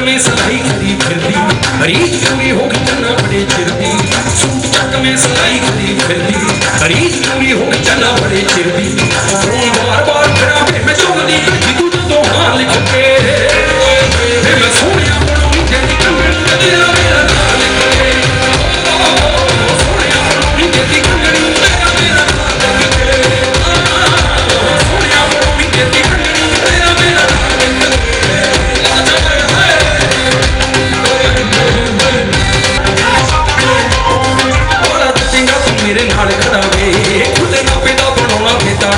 ਚੱਕਵੇਂ ਸਲਾਈ ਕਰੀ ਫਿਰਦੀ ਰੀਤ ਕਮੀ ਹੋ ਗਈ ਚੰਨਾ ਬੜੇ ਚਿਰ ਦੀ ਸੂਟ ਚੱਕਵੇਂ ਸਲਾਈ ਕਰੀ ਫਿਰਦੀ ਰੀਤ ਕਮੀ ਹੋ ਗਈ ਚੰਨਾ ਬੜੇ ਚਿਰ ਦੀ ভেতরে খুলে নপে দপে ভেতরে